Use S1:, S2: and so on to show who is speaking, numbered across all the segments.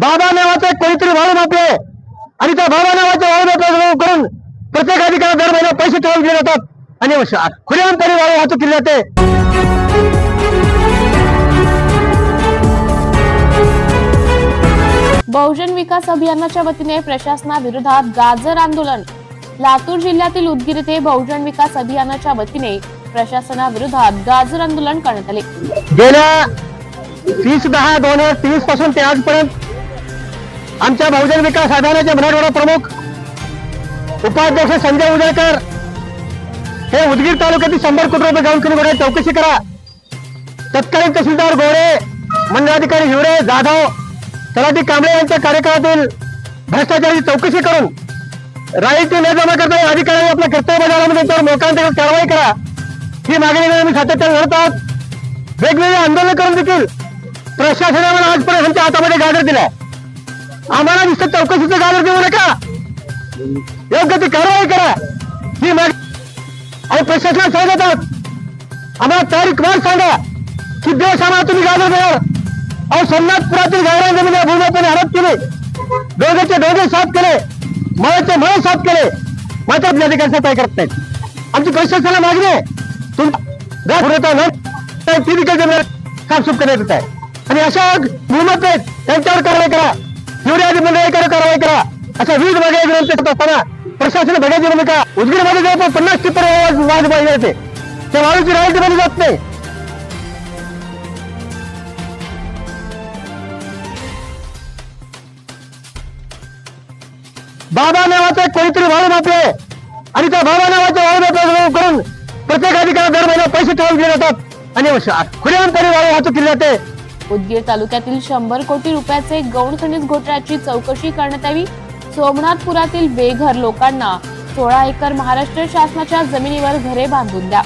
S1: बाबा नावाचं एक कोणीतरी वाळू मापले. आणि त्या बाबा नावाच्या वाळू करून प्रत्येक अधिकारी दर महिना पैसे ठेवून दिले जातात. आणि खुलेआमपणे वाळू वाहतूक केली जाते.
S2: बहुजन विकास अभियानाच्या वतीने प्रशासनाविरोधात गाजर आंदोलन. लातूर जिल्ह्यातील उदगीर येथे बहुजन विकास अभियानाच्या वतीने प्रशासनाविरोधात गाजर आंदोलन करण्यात आले.
S1: गेल्या तीस दहा दोन हजार तेवीसपासून ते आजपर्यंत आमच्या बहुजन विकास आघाडीचे मराठवाडा प्रमुख उपाध्यक्ष संजय उदयकर हे उदगीर तालुक्यातील शंभर कोटी रुपये जाऊन करून बघा चौकशी करा. तत्कालीन तहसीलदार गोरे मंडळाधिकारी हिवरे जाधव तलाठी कांबळे यांच्या कार्यकाळातील भ्रष्टाचाराची चौकशी करून राईटी न जमा करता अधिकाऱ्यांनी आपल्या कर्तव्य बजावल्यामध्ये त्यावर लोकांतर्गत कारवाई करा. ही मागणी आम्ही सातत्याने लढत आहोत. वेगवेगळे आंदोलन करून देखील प्रशासनाने आजपर्यंत आमच्या हातामध्ये गाजर दिलाय. आम्हाला नुसतं चौकशीचं गाजर देऊ नका. योग्य ती कारवाई करा. ही माग आणि प्रशासनाला सांगत आहोत आम्हाला तारीख वाढ सांगा. की दिवस आम्हाला तुम्ही गाजर देणार. अहो सोमनाथपुरातील गावरान जमिनी भूमापणे हडप केले. दोघेचे दोघे साफ केले. मळाचे मळ साफ केले. मात्र आपल्या अधिकारी काय करत नाहीत. आमची प्रशासनाला मागणी आहे. तुम ती देखील जमीन साफसूफ करण्यात येत आहे. आणि अशा भूमत आहेत त्यांच्यावर कारवाई करा. एवढी आधी मंडळीकडे कारवाई करा. अशा वीज मागण्या घेऊन करत असताना प्रशासन बघायची भूमिका. उदगीरमध्ये जवळपास पन्नास टिप्पर वाद पाहिजे होते त्या वाळूची रॉयल्टी मध्ये जात नाही. बाबा नावाचा कोणीतरी वाळू मापले. आणि त्या बाबा नावाच्या वाळू मापल्या करून प्रत्येक अधिकारी दर महिना पैसे ठेवून दिले जातात. आणि खुलेआमपणे वाळू वाहतूक केली जाते
S2: उदगीर तालुक्यातील शंभर कोटी रुपयाचे गौण खनिज घोटाळ्याची चौकशी करण्यात यावी. सोमनाथपुरातील बेघर लोकांना सोळा एकर महाराष्ट्र शासनाच्या जमिनीवर घरे बांधून द्या.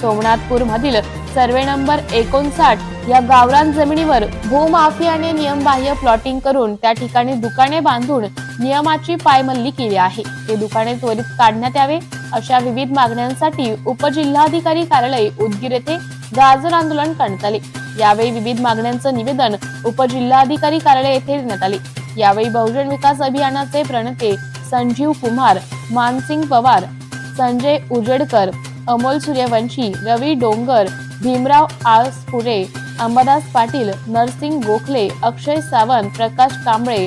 S2: सोमनाथपूर मधील सर्वे नंबर एकोणसाठ या गावरान जमिनीवर भूमाफियाने नियमबाह्य प्लॉटिंग करून त्या ठिकाणी दुकाने बांधून नियमाची पायमल्ली केली आहे. ते दुकाने त्वरित काढण्यात यावे अशा विविध मागण्यांसाठी उपजिल्हाधिकारी कार्यालय उदगीर येथे गाजर आंदोलन करण्यात आले. यावेळी विविध मागण्यांचं निवेदन उपजिल्हाधिकारी कार्यालय येथे देण्यात आले. यावेळी बहुजन विकास अभियानाचे प्रणेते संजीव कुमार मानसिंग पवार संजय उजेडकर अमोल सूर्यवंशी रवी डोंगर भीमराव आळसपुरे अंबादास पाटील नरसिंग गोखले अक्षय सावंत प्रकाश कांबळे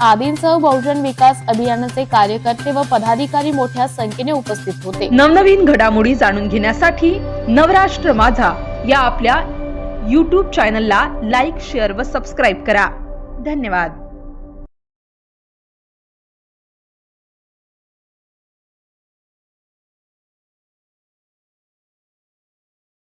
S2: आदींसह बहुजन विकास अभियानाचे कार्यकर्ते व पदाधिकारी मोठ्या संख्येने उपस्थित होते.
S3: नवनवीन घडामोडी जाणून घेण्यासाठी नवराष्ट्र माझा या आपल्या यूट्यूब चॅनलला लाईक शेअर व सबस्क्राईब करा. धन्यवाद.